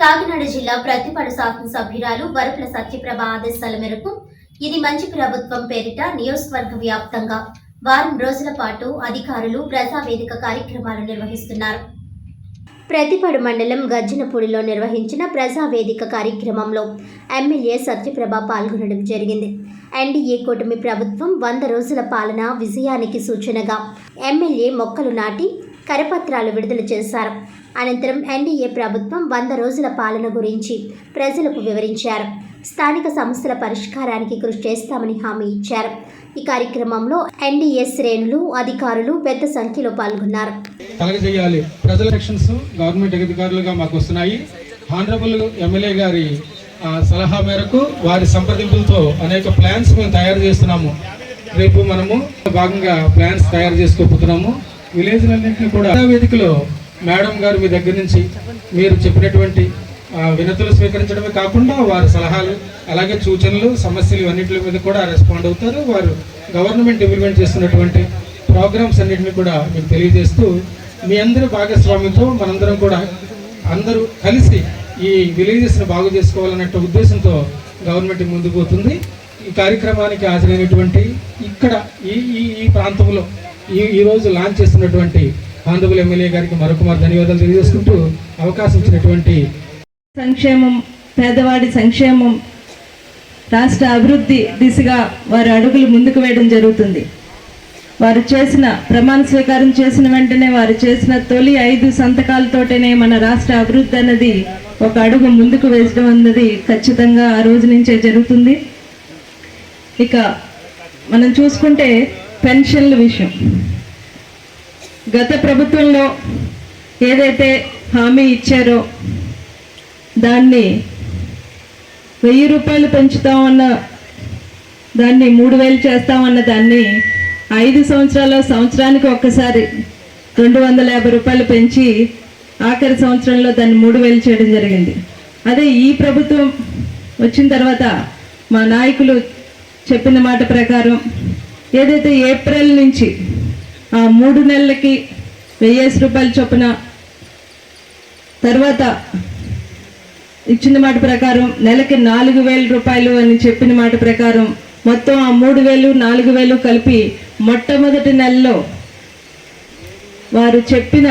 కాకినాడ జిల్లా ప్రతిపాడు శాసనసభ్యురాలు వరపుల సత్యప్రభ ఆదేశాల మేరకు ఇది మంచి ప్రభుత్వం పేరిట నియోజకవర్గ వ్యాప్తంగా వారం రోజుల పాటు అధికారులు ప్రజావేదిక కార్యక్రమాలు నిర్వహిస్తున్నారు. ప్రతిపాడు మండలం గజ్జనపూడిలో నిర్వహించిన ప్రజావేదిక కార్యక్రమంలో ఎమ్మెల్యే సత్యప్రభ పాల్గొనడం జరిగింది. ఎన్డీఏ కూటమి ప్రభుత్వం వంద రోజుల పాలన విజయానికి సూచనగా ఎమ్మెల్యే మొక్కలు నాటి కరపత్రాలు విడుదల చేశారు. అనంతరం ఎన్డీఏ ప్రభుత్వం వంద రోజుల పాలన గురించి ప్రజలకు వివరించారు. స్థానిక సమస్యల పరిష్కారానికి కృషి చేస్తామని హామీ ఇచ్చారు. ఈ కార్యక్రమంలో ఎన్డీఏ శ్రేణులు అధికారులు పెద్ద సంఖ్యలో పాల్గొన్నారు. కలగజేయాలి. ప్రజల ఎలక్షన్స్ గవర్నమెంట్ అధికారులుగా మాకు వస్తున్నాయి. హానరబుల్ ఎమ్మెల్యే గారి సలహా మేరకు వారి సంప్రదింపులతో అనేక ప్లాన్స్ మేము తయారు చేస్తున్నాము. రేపు మనము భాగంగా ప్లాన్స్ తయారు చేసుకోబోతున్నాము. విలేజ్లన్నింటినీ కూడా వేదికలో మేడం గారు మీ దగ్గర నుంచి మీరు చెప్పినటువంటి వినతులు స్వీకరించడమే కాకుండా వారి సలహాలు అలాగే సూచనలు సమస్యలు అన్నింటి మీద కూడా రెస్పాండ్ అవుతారు. వారు గవర్నమెంట్ ఇంప్లిమెంట్ చేస్తున్నటువంటి ప్రోగ్రామ్స్ అన్నింటినీ కూడా మీకు తెలియజేస్తూ మీ అందరి భాగస్వామ్యంతో మనందరం కూడా అందరూ కలిసి ఈ విలేజెస్ని బాగు చేసుకోవాలన్న ఉద్దేశంతో గవర్నమెంట్ ముందుకు పోతుంది. ఈ కార్యక్రమానికి హాజరైనటువంటి ఇక్కడ ఈ ఈ ఈ ప్రాంతంలో ఈ ఈ రోజు లాంచ్ చేస్తున్నటువంటి ఆంధ్రబుల్ ఎమ్మెల్యే గారికి మరొక ధన్యవాదాలు తెలియజేసుకుంటూ అవకాశం ఇచ్చినటువంటి సంక్షేమం పేదవాడి సంక్షేమం రాష్ట్ర అభివృద్ధి దిశగా వారి అడుగులు ముందుకు వేయడం జరుగుతుంది. వారు చేసిన ప్రమాణ స్వీకారం చేసిన వెంటనే వారు చేసిన తొలి ఐదు సంతకాలతోటనే మన రాష్ట్ర అభివృద్ధి అన్నది ఒక అడుగు ముందుకు వేసడం అన్నది ఖచ్చితంగా ఆ రోజు నుంచే జరుగుతుంది. ఇక మనం చూసుకుంటే పెన్షన్ల విషయం. గత ప్రభుత్వంలో ఏదైతే హామీ ఇచ్చారో దాన్ని వెయ్యి రూపాయలు పెంచుతామన్న దాన్ని మూడు వేలు చేస్తామన్న దాన్ని ఐదు సంవత్సరాల సంవత్సరానికి ఒక్కసారి రెండు వందల యాభై రూపాయలు పెంచి ఆఖరి సంవత్సరంలో దాన్ని మూడు వేలు చేయడం జరిగింది. అదే ఈ ప్రభుత్వం వచ్చిన తర్వాత మా నాయకులు చెప్పిన మాట ప్రకారం ఏదైతే ఏప్రిల్ నుంచి ఆ మూడు నెలలకి వెయ్యేసి రూపాయల చొప్పున తర్వాత ఇచ్చిన మాట ప్రకారం నెలకి నాలుగు వేల రూపాయలు అని చెప్పిన మాట ప్రకారం మొత్తం ఆ మూడు వేలు నాలుగు వేలు కలిపి మొట్టమొదటి నెలలో వారు చెప్పిన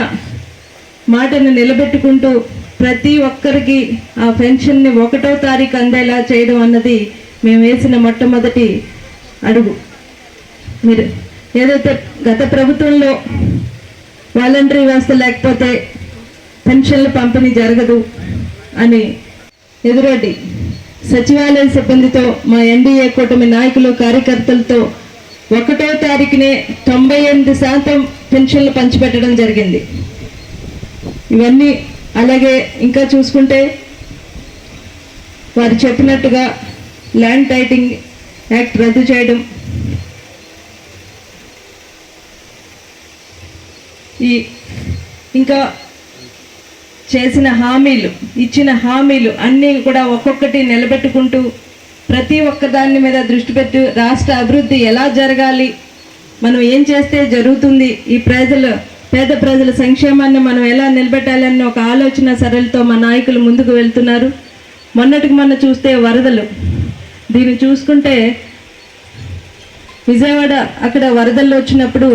మాటను నిలబెట్టుకుంటూ ప్రతి ఒక్కరికి ఆ పెన్షన్ని ఒకటో తారీఖు అందేలా చేయడం అన్నది మేము వేసిన మొట్టమొదటి అడుగు. మీరు ఏదైతే గత ప్రభుత్వంలో వాలంటరీ వ్యవస్థ లేకపోతే పెన్షన్ల పంపిణీ జరగదు అని ఎదురొడ్డి సచివాలయ సిబ్బందితో మా ఎన్డీఏ కూటమి నాయకులు కార్యకర్తలతో ఒకటో తారీఖునే తొంభై ఎనిమిది శాతం పెన్షన్లు పంచిపెట్టడం జరిగింది. ఇవన్నీ అలాగే ఇంకా చూసుకుంటే వారు చెప్పినట్టుగా ల్యాండ్ టైటింగ్ యాక్ట్ రద్దు చేయడం ఈ ఇంకా చేసిన హామీలు ఇచ్చిన హామీలు అన్నీ కూడా ఒక్కొక్కటి నిలబెట్టుకుంటూ ప్రతి ఒక్క దాని మీద దృష్టి పెట్టి రాష్ట్ర అభివృద్ధి ఎలా జరగాలి మనం ఏం చేస్తే జరుగుతుంది ఈ ప్రజలు పేద ప్రజల సంక్షేమాన్ని మనం ఎలా నిలబెట్టాలన్న ఒక ఆలోచన సరళితో మా నాయకులు ముందుకు వెళ్తున్నారు. మొన్నటికి మొన్న చూస్తే వరదలు. దీన్ని చూసుకుంటే విజయవాడ అక్కడ వరదలు వచ్చినప్పుడు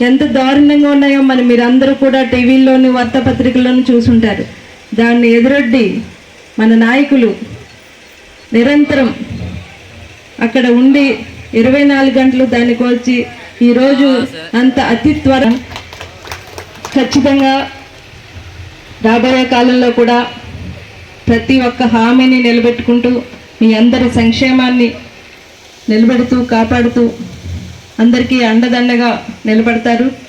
ఎంత దారుణంగా ఉన్నాయో మరి మీరందరూ కూడా టీవీల్లోని వార్తాపత్రికల్లోనూ చూసుంటారు. దాన్ని ఎదురొడ్డి మన నాయకులు నిరంతరం అక్కడ ఉండి ఇరవై నాలుగు గంటలు దాన్ని కోల్చి ఈరోజు అంత అతి త్వర ఖచ్చితంగా రాబోయే కాలంలో కూడా ప్రతి ఒక్క హామీని నిలబెట్టుకుంటూ మీ అందరి సంక్షేమాన్ని నిలబెడుతూ కాపాడుతూ అందరికీ అండదండగా నిలబడతారు.